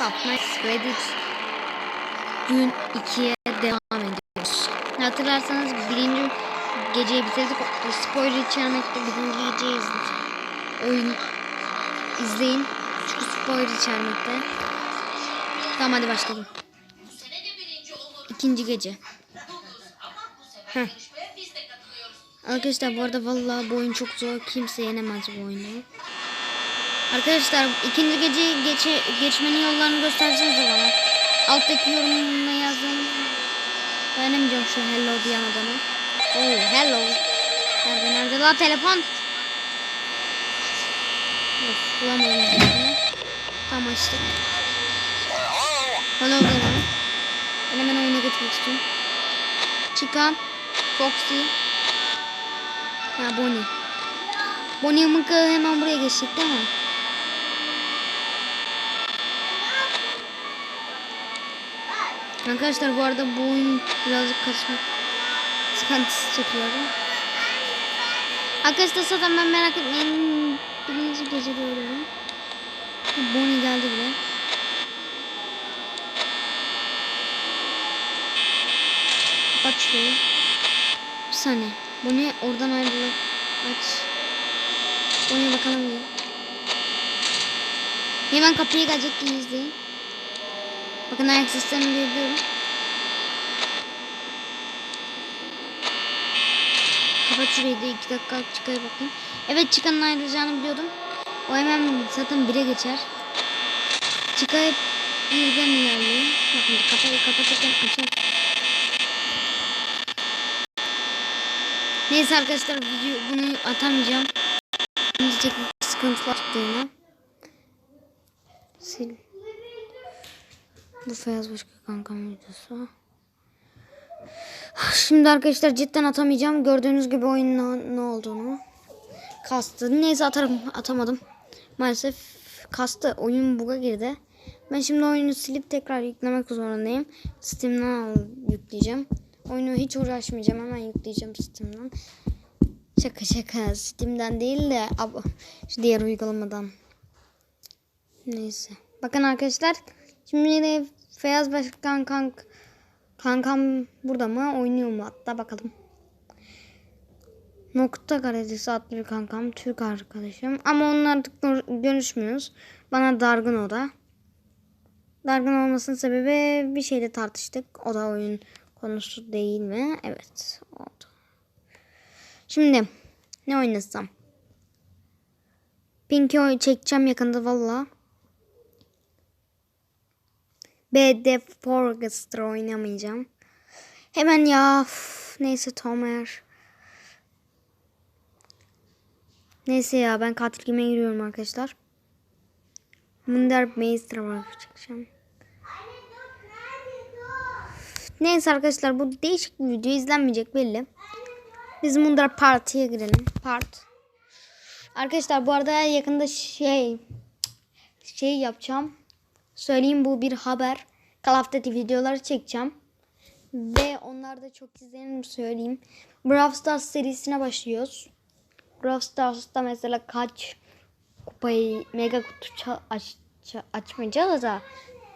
At Freddy's gün 2'ye devam ediyoruz. Hatırlarsanız birinci geceyi bitirdik. Spoiler içermekte birinci geceyi izledik. Oyun izleyin. Çünkü spoiler içermekte. Tamam hadi başlayalım. İkinci gece. Heh. Arkadaşlar bu arada vallahi bu oyun çok zor. Kimse yenemez bu oyunu. Arkadaşlar ikinci geceyi geçe, geçmenin yollarını göstersenize bana. Alttaki yorumuna yazın. Dayanamayacağım şu hello diyen adamı. Oh hello. Nerede nerede la telefon? Yok telefonu. Tam açtık. Hello dedim. Ben hemen oyuna geçmek istiyorum. Çıkan. Foxy. Ha Bonnie. Bonnie mıkı hemen buraya geçtik değil mi? Arkadaşlar bu arada bu oyun birazcık kasma sıkıntısı çekiyorum. Arkadaşlar zaten ben merak etmeyin. Birinci gecede ölüyorum. Bonnie geldi bile. Kapat şurayı. Bir saniye. Bonnie oradan ayrılıyor. Aç. Bonnie'ye bakalım bir. Hemen kapıya gelecek diye izleyin. Bakın ayak seslerini duyuyorum. Kapat şurayı da dakika çıkaya bakayım. Evet çıkanın ayrılacağını biliyordum. O hemen zaten bire geçer. Çıkayıp birden ilerliyor. Bakın kafayı kapatırken açar. Neyse arkadaşlar video bunu atamayacağım. Diyecek sıkıntılar çıktığına. Sil. Bu Feyyaz Başka kankam videosu. Şimdi arkadaşlar cidden atamayacağım. Gördüğünüz gibi oyunun ne, olduğunu. Kastı. Neyse atarım. Atamadım. Maalesef kastı. Oyun buga girdi. Ben şimdi oyunu silip tekrar yüklemek zorundayım. Steam'den yükleyeceğim. Oyunu hiç uğraşmayacağım. Hemen yükleyeceğim Steam'den. Şaka şaka. Steam'den değil de ab- şu diğer uygulamadan. Neyse. Bakın arkadaşlar. Şimdi yine Feyyaz Başkan kank kankam burada mı? Oynuyor mu? Hatta bakalım. Nokta Gazetesi adlı bir kankam. Türk arkadaşım. Ama gör- görüşmüyoruz. Bana dargın o da. Dargın olmasının sebebi bir şeyle tartıştık. O da oyun konusu değil mi? Evet. Oldu. Şimdi ne oynasam? Pinky çekeceğim yakında valla. BD Forrester oynamayacağım. Hemen ya. Üf, neyse Tomer. Neyse ya ben katil giyime giriyorum arkadaşlar. Munder Meister var çekeceğim. Neyse arkadaşlar bu değişik bir video izlenmeyecek belli. Biz Munder Party'ye girelim. Part. Arkadaşlar bu arada yakında şey şey yapacağım. Söyleyeyim bu bir haber. Call of Duty videoları çekeceğim. Ve onlar da çok izlenir söyleyeyim. Brawl Stars serisine başlıyoruz. Brawl Stars'ta mesela kaç kupayı mega kutu aç, açmayacağız da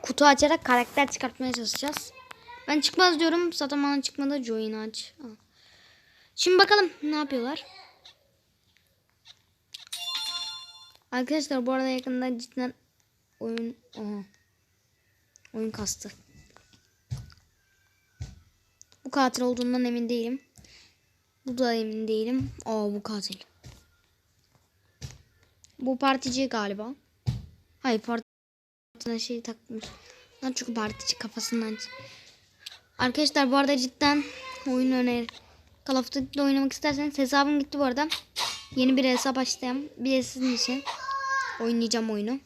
kutu açarak karakter çıkartmaya çalışacağız. Ben çıkmaz diyorum. Zaten bana çıkmadı. Join aç. Şimdi bakalım ne yapıyorlar. Arkadaşlar bu arada yakında cidden oyun Aha. oyun kastı. Bu katil olduğundan emin değilim. Bu da emin değilim. Aa bu katil. Bu partici galiba. Hayır partiden şey takmış. Lan çünkü partici kafasından. Arkadaşlar bu arada cidden oyun öner. Call of Duty'de oynamak isterseniz hesabım gitti bu arada. Yeni bir hesap açtım. Bir de sizin için oynayacağım oyunu.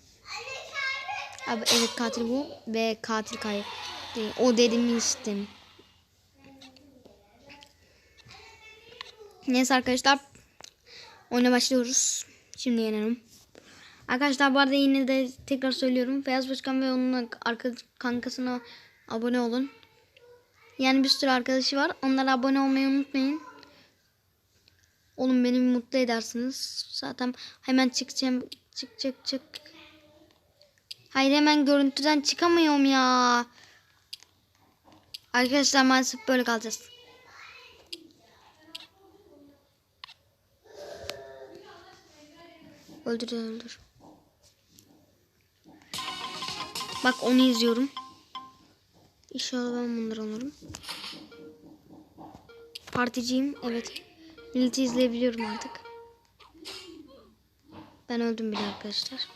Abi evet katil bu ve katil kay. O demiştim. Neyse arkadaşlar. Oyuna başlıyoruz. Şimdi yenelim. Arkadaşlar bu arada yine de tekrar söylüyorum. Feyyaz Başkan ve onun arka kankasına abone olun. Yani bir sürü arkadaşı var. Onlara abone olmayı unutmayın. Oğlum beni mutlu edersiniz. Zaten hemen çıkacağım. Çık çık çık. Hayır hemen görüntüden çıkamıyorum ya. Arkadaşlar maalesef böyle kalacağız. Öldür öldür. Bak onu izliyorum. İnşallah ben bunları alırım. Particiyim. Evet. Milleti izleyebiliyorum artık. Ben öldüm bile arkadaşlar.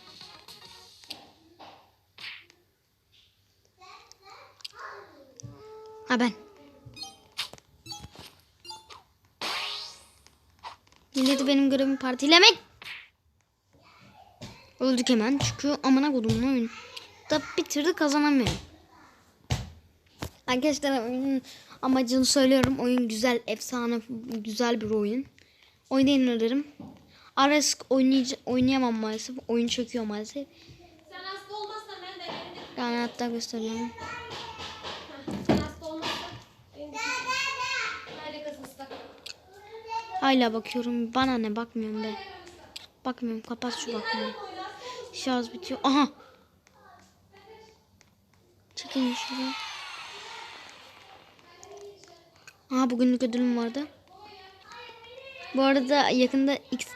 Ha ben. Milleti benim görevim partilemek. Öldük hemen çünkü amına kodumun oyun. Da bitirdi kazanamıyorum. Arkadaşlar oyunun amacını söylüyorum. Oyun güzel, efsane, güzel bir oyun. Oynayın öneririm. Aras oynayıcı, oynayamam maalesef. Oyun çöküyor maalesef. Sen hasta olmazsan ben de. Yani hatta gösteriyorum. Sen hasta olmazsan benim de Nerede kız ıslak? Hala bakıyorum. Bana ne bakmıyorum be. Bakmıyorum. Kapat şu bakmayı. Şarj bitiyor. Aha. Çekin şuraya. Aha bugünlük ödülüm vardı. Bu arada yakında X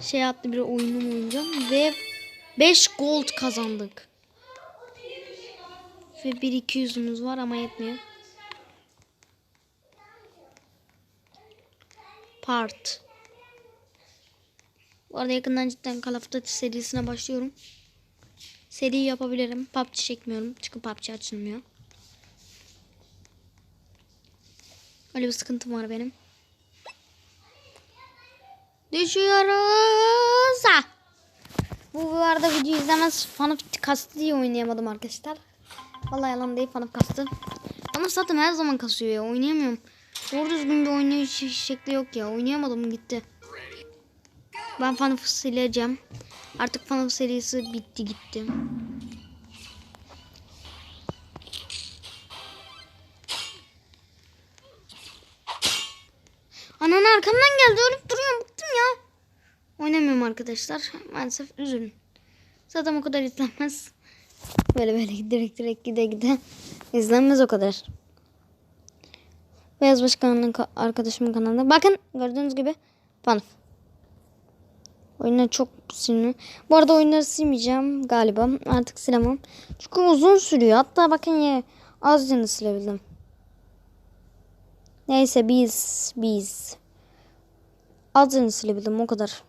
şey adlı bir oyunum oynayacağım ve 5 gold kazandık. Ve 1 200'ümüz var ama yetmiyor. Part. Bu arada yakından cidden Call of Duty serisine başlıyorum. Seri yapabilirim. PUBG çekmiyorum. Çünkü PUBG açılmıyor. Öyle bir sıkıntım var benim. Düşüyoruz. Ha. Bu arada video izlemez fanıp kastı diye oynayamadım arkadaşlar. Vallahi yalan değil fanıp kastı. Ama zaten her zaman kasıyor ya oynayamıyorum. Doğru düzgün bir oynayış şekli yok ya. Oynayamadım gitti. Ben fanıp sileceğim. Artık fanıp serisi bitti gitti. Anan arkamdan geldi ölüp duruyorum bıktım ya. Oynamıyorum arkadaşlar. Maalesef üzülün. Zaten o kadar izlenmez. Böyle böyle direkt direkt gide gide izlenmez o kadar. Beyaz Başkan'ın ka- arkadaşımın kanalında. Bakın gördüğünüz gibi Fanf. Oyunları çok sinirli. Bu arada oyunları silmeyeceğim galiba. Artık silemem. Çünkü uzun sürüyor. Hatta bakın ya az canı silebildim. Neyse biz biz azını silebildim o kadar.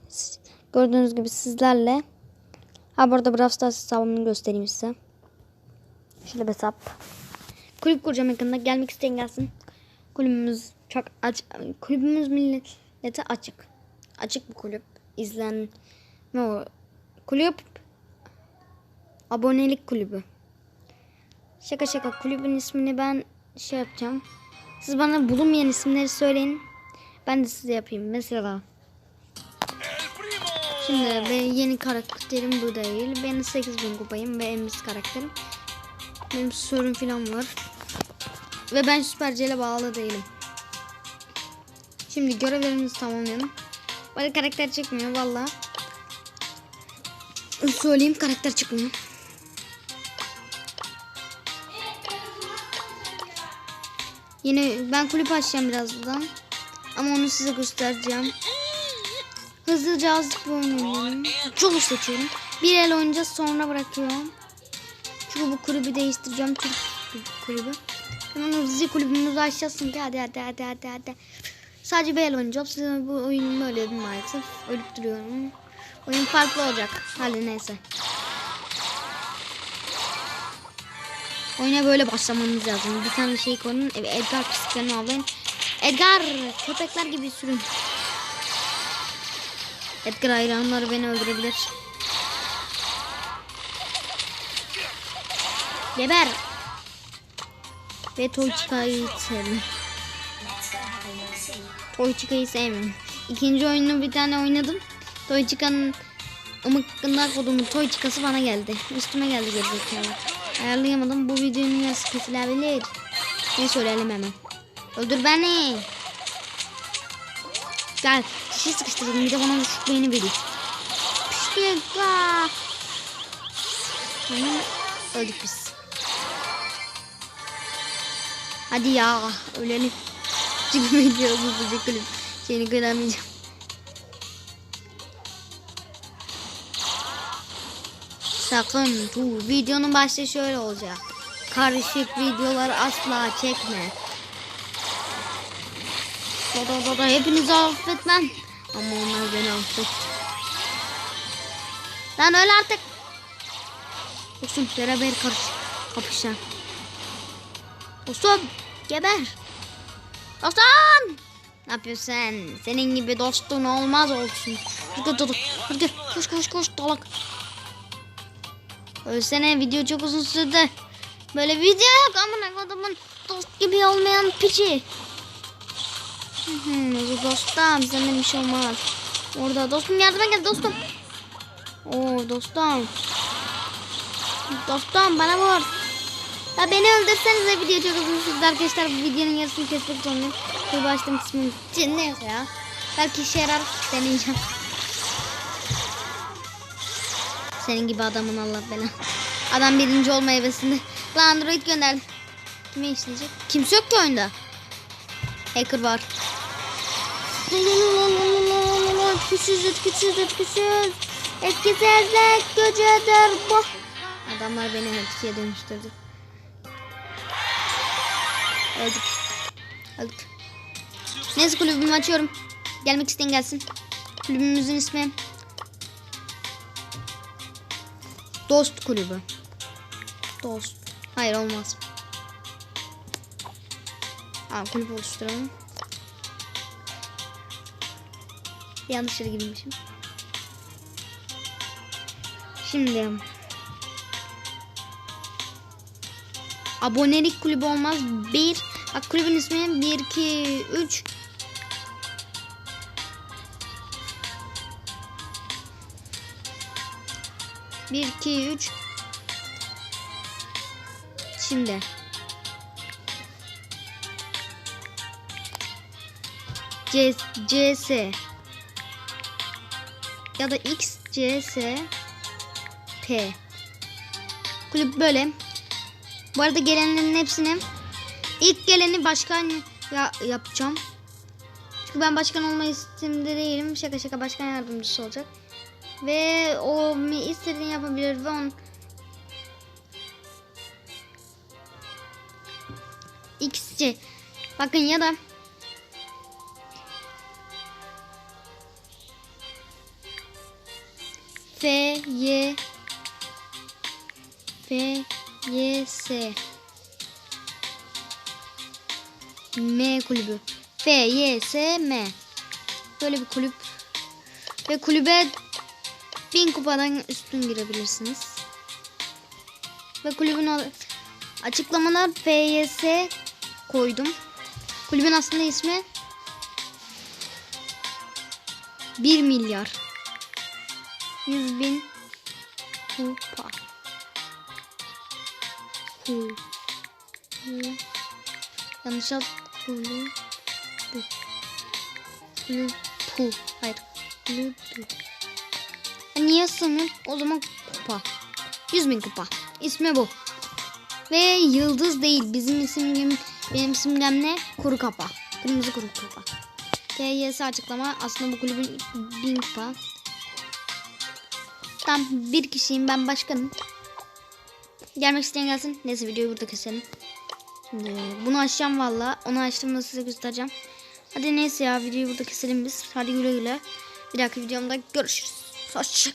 Gördüğünüz gibi sizlerle. Ha burada Brawl Stars hesabımı göstereyim size. Şöyle bir hesap. Kulüp kuracağım yakında. Gelmek isteyen gelsin. Kulübümüz çok aç. Kulübümüz millete açık. Açık bir kulüp. İzlen ne o? Kulüp abonelik kulübü. Şaka şaka kulübün ismini ben şey yapacağım. Siz bana bulunmayan isimleri söyleyin. Ben de size yapayım. Mesela Şimdi ve yeni karakterim bu değil. Ben 8000 kupayım ve emis karakterim. Benim sorun falan var. Ve ben süpercele bağlı değilim. Şimdi görevlerimizi tamamlayalım. Bana karakter çıkmıyor valla. Söyleyeyim karakter çıkmıyor. Yine ben kulüp açacağım birazdan. Ama onu size göstereceğim. Hızlıca oyun oynuyorum. Çok seçiyorum. Bir el oynayacağız sonra bırakıyorum. Çünkü bu kulübü değiştireceğim. Türk kulübü. Hemen hızlıca kulübümüzü açacağız hadi hadi hadi hadi hadi. Sadece el oynayacağım. Size bu oyunu böyle dedim maalesef. Ölüp duruyorum. Oyun farklı olacak. Hadi neyse. Oyuna böyle başlamanız lazım. Bir tane şey. Evet, Edgar pisliklerini avlayın. Edgar köpekler gibi sürün. Edgar hayranları beni öldürebilir. Geber. Ve Toychika'yı sevdim. Toychika'yı sevmiyorum. İkinci oyunu bir tane oynadım. Toychika'nın ımıkından kodumun Toychika'sı bana geldi. Üstüme geldi gerizekalı. Ayarlayamadım. Bu videonun yarısı kesilebilir. Ne söyleyelim hemen. Öldür beni. Gel. Kişi sıkıştırdım. Bir de bana şu beyni verin. Piştik. Öldük biz. Hadi ya ölelim. Çünkü video hızlıca kulüp şeyini kıramayacağım. Sakın bu videonun başta şöyle olacak. Karışık videolar asla çekme. Da da hepinizi affetmem. Ama onlar beni affet. Lan öl artık. Dostum beraber karış kapışalım. Dostum geber. Dostum. Ne yapıyorsun sen? Senin gibi dostun olmaz olsun. Hadi hadi hadi koş koş koş dalak. Ölsene video çok uzun sürdü. Böyle video yok amına kodumun dost gibi olmayan piçi. Hı hı, dostum senden bir şey olmaz. Orada dostum yardıma gel dostum. Oo dostum. Dostum bana vur. Ya beni öldürsenize video çok uzun sürdü arkadaşlar. Bu videonun yarısını kesmek zorundayım. Bir başladığım kısmın için neyse ya. Belki işe yarar deneyeceğim. Senin gibi adamın Allah belanı. Adam birinci olma hevesinde. Lan Android gönderdi. Kime işleyecek? Kimse yok ki oyunda. Hacker var. Küçücük küçücük küçücük. Etkisizlik gücüdür bu. Adamlar beni etkiye dönüştürdü. Öldük. Öldük. Neyse kulübümü açıyorum. Gelmek isteyen gelsin. Kulübümüzün ismi Dost kulübü. Dost. Hayır olmaz. Aa, kulüp oluşturalım. Yanlış yere girmişim. Şimdi abonelik kulübü olmaz. Bir bak kulübün ismi 1 2 3 1 2 3 Şimdi. C, CS ya da X CS P Kulüp böyle. Bu arada gelenlerin hepsini ilk geleni başkan ya, yapacağım. Çünkü ben başkan olma istemde değilim. Şaka şaka başkan yardımcısı olacak. Ve o istediğini yapabilir ve on XC bakın ya da F Y F Y S. M kulübü. F Y S M. Böyle bir kulüp. Ve kulübe bin kupadan üstün girebilirsiniz. Ve kulübün açıklamana FYS koydum. Kulübün aslında ismi 1 milyar. 100 bin kupa Kul. Kul. Yanlış al. Kulu. Bu. Kulu. Hayır. Kulu. Bu. Niye sınır? O zaman kupa. 100 bin kupa. İsmi bu. Ve yıldız değil. Bizim isim benim simgem ne? Kuru kapa. Kırmızı kuru kapa. TYS açıklama. Aslında bu kulübün bin kupa. Tam bir kişiyim ben başkanım. Gelmek isteyen gelsin. Neyse videoyu burada keselim. Şimdi bunu açacağım valla. Onu açtığımda size göstereceğim. Hadi neyse ya videoyu burada keselim biz. Hadi güle güle. Bir dahaki videomda görüşürüz. Hoşça